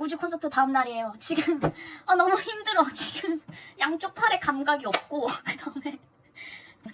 우주 콘서트 다음 날이에요. 지금 아 너무 힘들어. 지금 양쪽 팔에 감각이 없고 그다음에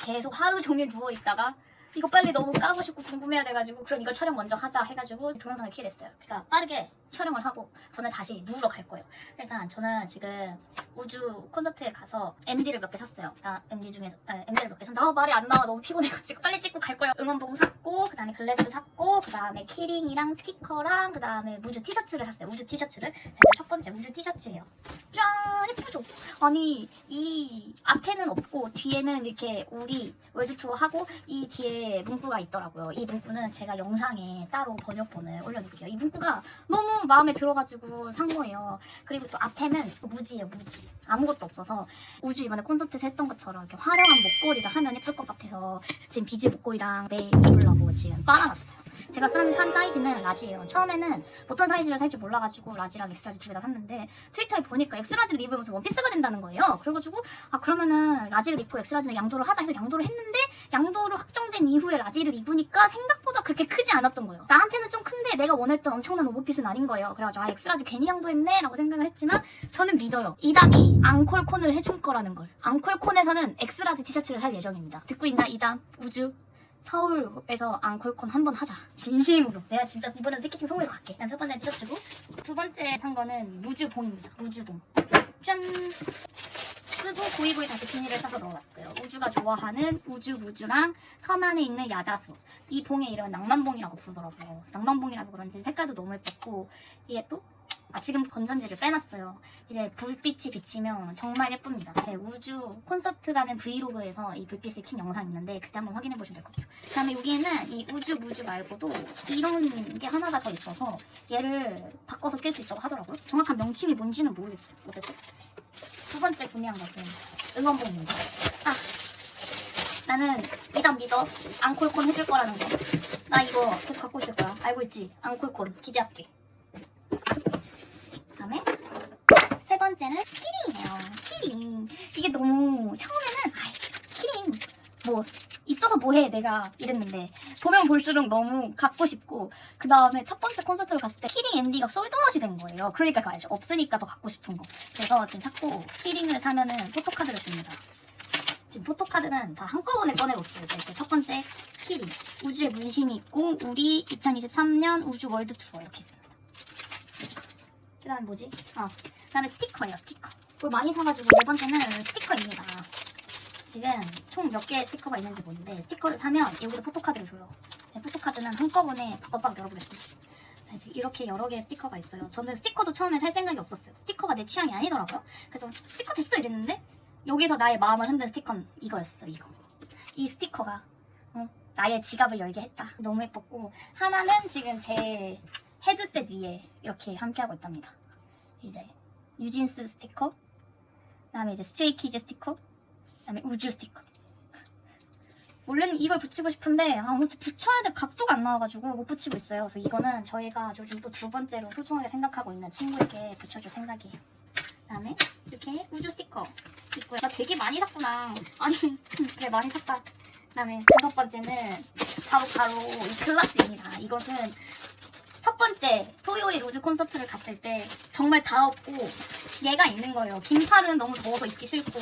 계속 하루 종일 누워 있다가 이거 빨리 너무 까고 싶고 궁금해야 돼가지고 그럼 이걸 촬영 먼저 하자 해가지고 동영상을 키게 됐어요. 그러니까 빠르게 촬영을 하고 저는 다시 누우러 갈 거예요. 일단 저는 지금 우주 콘서트에 가서 MD를 몇 개 샀어요. 나 MD 중에서 아, MD를 몇 개 샀는데 아 말이 안 나와 너무 피곤해가지고 빨리 찍고 갈 거예요. 응원봉 샀고 그다음에 글래스 샀고 그다음에 키링이랑 스티커랑 그다음에 우주 티셔츠를 샀어요. 우주 티셔츠를 첫 번째 우주 티셔츠예요. 짠 예쁘죠? 아니 이 앞에는 없고 뒤에는 이렇게 우리 월드 투어 하고 이 뒤에 문구가 있더라고요. 이 문구는 제가 영상에 따로 번역본을 올려놓을게요. 이 문구가 너무 마음에 들어가지고 산 거예요. 그리고 또 앞에는 무지예요, 무지. 아무것도 없어서 우주 이번에 콘서트에서 했던 것처럼 이렇게 화려한 목걸이를 하면 예쁠 것 같아서 지금 비즈 목걸이랑 내 입으려고 지금 빨아놨어요. 제가 산, 산 사이즈는 라지예요. 처음에는 보통 사이즈를 살 줄 몰라가지고 라지랑 엑스라지 두 개 다 샀는데 트위터에 보니까 엑스라지를 입으면 무슨 원피스가 된다는 거예요. 그래가지고 아 그러면은 라지를 입고 엑스라지는 양도를 하자 해서 양도를 했는데 양도를 확정된 이후에 라지를 입으니까 생각보다 그렇게 크지 않았던 거예요. 나한테는 좀 큰데 내가 원했던 엄청난 오버핏은 아닌 거예요. 그래가지고 아 엑스라지 괜히 양도했네 라고 생각을 했지만 저는 믿어요. 이담이 앙콜콘을 해줄 거라는 걸. 앙콜콘에서는 엑스라지 티셔츠를 살 예정입니다. 듣고 있나 이담 우주 서울에서 앙콜콘 한 번 하자. 진심으로. 내가 진짜 이번에 티켓팅 성공해서 갈게. 난 첫 번째 티셔츠고 두 번째 산 거는 무주봉입니다. 무주봉. 짠. 쓰고 고이고이 다시 비닐을 싸서 넣어놨어요. 우주가 좋아하는 우주 무주랑 섬 안에 있는 야자수. 이 봉의 이름은 낭만봉이라고 부르더라고요. 낭만봉이라서 그런지 색깔도 너무 예뻤고 이게 또 아, 지금 건전지를 빼놨어요. 이제 불빛이 비치면 정말 예쁩니다. 제 우주 콘서트 가는 브이로그에서 이 불빛을 킨 영상 있는데 그때 한번 확인해 보시면 될 것 같아요. 그 다음에 여기에는 이 우주 무주 말고도 이런 게 하나가 더 있어서 얘를 바꿔서 낄 수 있다고 하더라고요. 정확한 명칭이 뭔지는 모르겠어요. 어쨌든 두 번째 구매한 것은 응원봉입니다. 아 나는 이담 믿어 앙콜콘 해줄 거라는 거. 나 이거 계속 갖고 있을 거야. 알고 있지? 앙콜콘 기대할게. 그다음에 세 번째는 키링이에요. 키링. 이게 너무 처음에는 아이 키링 뭐 있어서 뭐해 내가 이랬는데 보면 볼수록 너무 갖고 싶고 그 다음에 첫 번째 콘서트를 갔을 때 키링 앤디가 솔드아웃이 된 거예요. 그러니까 그거 알죠. 없으니까 더 갖고 싶은 거. 그래서 지금 샀고 키링을 사면은 포토카드를 줍니다. 지금 포토카드는 다 한꺼번에 꺼내볼게요. 이렇게 첫 번째 키링 우주의 문신이 있고 우리 2023년 우주 월드 투어 이렇게 있습니다. 그 다음 뭐지? 어, 그 다음에 스티커예요, 스티커. 뭘 많이 사가지고 네 번째는 스티커입니다. 지금 총 몇 개의 스티커가 있는지 모르는데 스티커를 사면 여기서 포토카드를 줘요. 네, 포토카드는 한꺼번에 빡빡 열어보겠습니다. 자, 이제 이렇게 여러 개의 스티커가 있어요. 저는 스티커도 처음에 살 생각이 없었어요. 스티커가 내 취향이 아니더라고요. 그래서 스티커 됐어 이랬는데 여기서 나의 마음을 흔든 스티커는 이거였어, 이거. 이 스티커가 어, 나의 지갑을 열게 했다. 너무 예뻤고 하나는 지금 제 헤드셋 위에 이렇게 함께하고 있답니다. 이제 뉴진스 스티커, 그다음에 이제 스트레이키즈 스티커, 그다음에 우주 스티커. 원래는 이걸 붙이고 싶은데 아, 어떻게 붙여야 될 각도가 안 나와가지고 못 붙이고 있어요. 그래서 이거는 저희가 요즘 또 두 번째로 소중하게 생각하고 있는 친구에게 붙여줄 생각이에요. 그다음에 이렇게 우주 스티커 있고요. 나 되게 많이 샀구나. 아니 그래 많이 샀다. 그다음에 다섯 번째는 바로 바로 이 글라스입니다. 이것은 첫 번째 토요일 우주 콘서트를 갔을 때 정말 다 없고 얘가 있는 거예요. 긴 팔은 너무 더워서 입기 싫고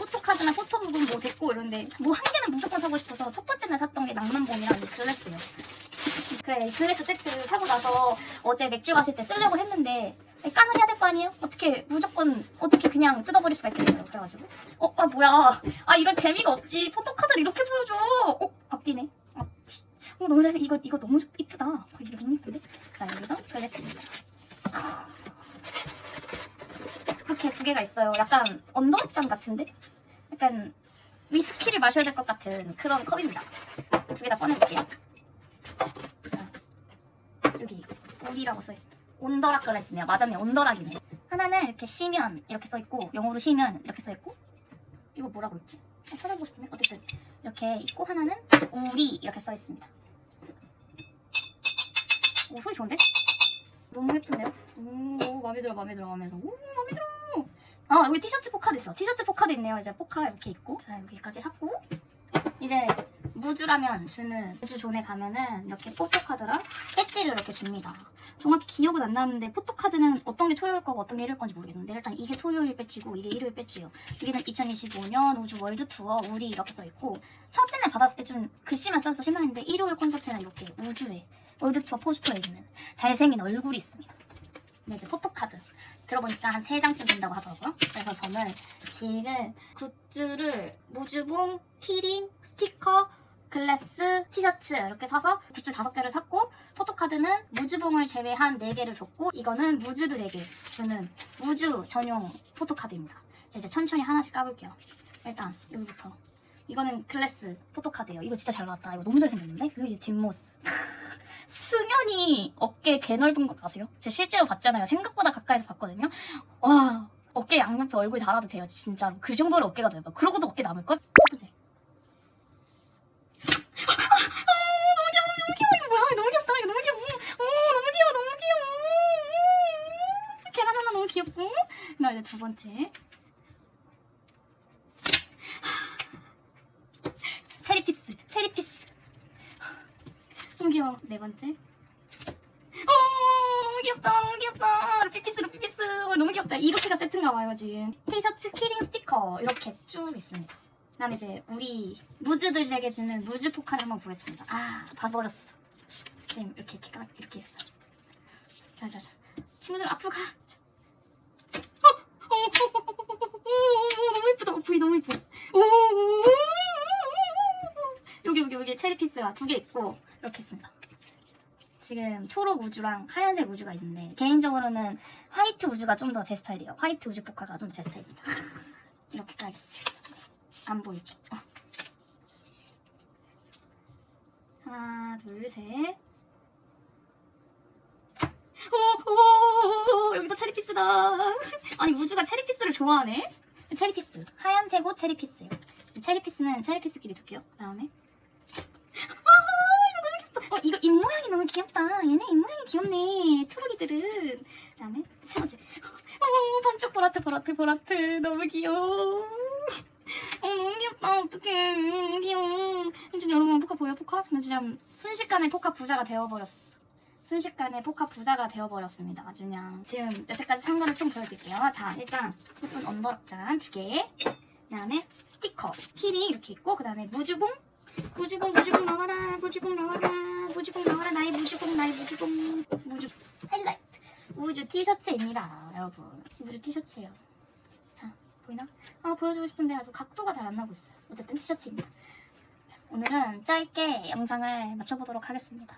포토카드나 포토북은 뭐 됐고 이런데 뭐 한 개는 무조건 사고 싶어서 첫 번째 날 샀던 게 낭만봉이랑 이 글래스예요. 이 글래스 세트 사고 나서 어제 맥주 마실 때 쓰려고 했는데 깡을 해야 될 거 아니에요? 어떻게 무조건 어떻게 그냥 뜯어버릴 수가 있겠어요. 그래가지고 어 아 뭐야 아 이런 재미가 없지 포토카드를 이렇게 보여줘. 어 앞뒤네 앞뒤. 어 너무 잘생 이거 이거 너무 이쁘다. 어, 이거 너무 이쁜데? 자 여기서 글래스입니다. 이렇게 두 개가 있어요. 약간 언더장 같은데? 약간 위스키를 마셔야 될 것 같은 그런 컵입니다. 두 개 다 꺼내볼게요. 자, 여기 우리라고 써있습니다. 온더락 글래스네요. 맞았네. 온더락이네. 하나는 이렇게 시면 이렇게 써있고 영어로 시면 이렇게 써있고 이거 뭐라고 했지? 어, 찾아보고 싶네. 어쨌든 이렇게 있고 하나는 우리 이렇게 써있습니다. 오 소리 좋은데? 너무 예쁜데요? 오 마음에 들어 마음에 들어 마음에 들어 오 마음에 들어 아 여기 티셔츠 포카드 있어 티셔츠 포카드 있네요 이제 포카 이렇게 있고 자 여기까지 샀고 이제 무주라면 주는 무주 존에 가면은 이렇게 포토카드랑 배지를 이렇게 줍니다. 정확히 기억은 안 나는데 포토카드는 어떤 게 토요일 거고 어떤 게 일요일 건지 모르겠는데 일단 이게 토요일 배지고 이게 일요일 배지예요. 여기는 2025년 우주 월드 투어 우리 이렇게 써 있고 첫째 날 받았을 때 좀 글씨만 써서 실망했는데 일요일 콘서트는 이렇게 우주에 월드 투어 포스터에 있는 잘생긴 얼굴이 있습니다. 이제 포토카드 들어보니까 한 3장쯤 된다고 하더라고요. 그래서 저는 지금 굿즈를 무주봉, 키링, 스티커, 글래스, 티셔츠 이렇게 사서 굿즈 5개를 샀고 포토카드는 무주봉을 제외한 4개를 줬고 이거는 무주들에게 주는 무주 전용 포토카드입니다. 자, 이제 천천히 하나씩 까볼게요. 일단 여기부터 이거는 글래스 포토카드예요. 이거 진짜 잘 나왔다. 이거 너무 잘생겼는데? 그리고 이제 뒷모습. 승현이 어깨 개 넓은 거 아세요? 제가 실제로 봤잖아요. 생각보다 가까이서 봤거든요. 와 어깨 양옆에 얼굴 달아도 돼요. 진짜로 그 정도로 어깨가 넓어. 그러고도 어깨 남을걸? 첫 번째. 아, 귀여워, 너무 귀여워. 이거 뭐야? 너무 귀엽다. 이거 너무 귀여 네 번째. 오, 귀엽다, 귀엽다. 피피스로 피피스. 오, 너무 귀엽다. 이렇게가 세트인가 봐요, 지금. 티셔츠 키링 스티커. 이렇게 쭉 있습니다. 그 다음에 이제 우리 무즈들에게 주는 무즈 포카를 한번 보겠습니다. 아, 봐버렸어. 지금 이렇게, 키가 이렇게 있어 자, 자, 자. 친구들 앞으로 가. 오, 오, 오, 오, 너무 예쁘다. 브이 너무 예뻐. 오, 오, 오, 오, 오, 오, 오. 여기, 여기, 여기 체리 피스가 두 개 있고, 이렇게 있습니다. 지금 초록 우주랑 하얀색 우주가 있는데 개인적으로는 화이트 우주가 좀 더 제 스타일이에요. 화이트 우주 포카가 좀 제 스타일입니다. 이렇게 까겠습니다. 안 보이게. 어. 하나, 둘, 셋. 오, 오, 오, 여기도 체리피스다. 아니 우주가 체리피스를 좋아하네. 체리피스 하얀색 옷 체리피스예요. 체리피스는 체리피스끼리 둘게요. 그다음에 어, 이거 입 모양이 너무 귀엽다. 얘네 입 모양이 귀엽네. 초록이들은. 그다음에 세 번째. 어, 반쪽 보라트, 보라트, 보라트. 너무 귀여워. 어, 너무 귀엽다. 어떡해. 너무 귀여워. 진짜 여러분, 포카 보여, 포카? 나 진짜 순식간에 포카 부자가 되어버렸어. 순식간에 포카 부자가 되어버렸습니다. 아주 그냥. 지금 여태까지 산 거를 좀 보여드릴게요. 자, 일단 예쁜 언더럭잔 두 개. 그다음에 스티커, 키링 이렇게 있고, 그다음에 무주봉, 무주봉 무주봉 나와라 무주봉 나와라 무주봉 나와라 나의 무주봉 나의 무주봉 무주 하이라이트. 우주 티셔츠입니다 여러분. 우주 티셔츠예요. 자 보이나? 아 보여주고 싶은데 아주 각도가 잘 안 나고 있어요. 어쨌든 티셔츠입니다. 자, 오늘은 짧게 영상을 마쳐보도록 하겠습니다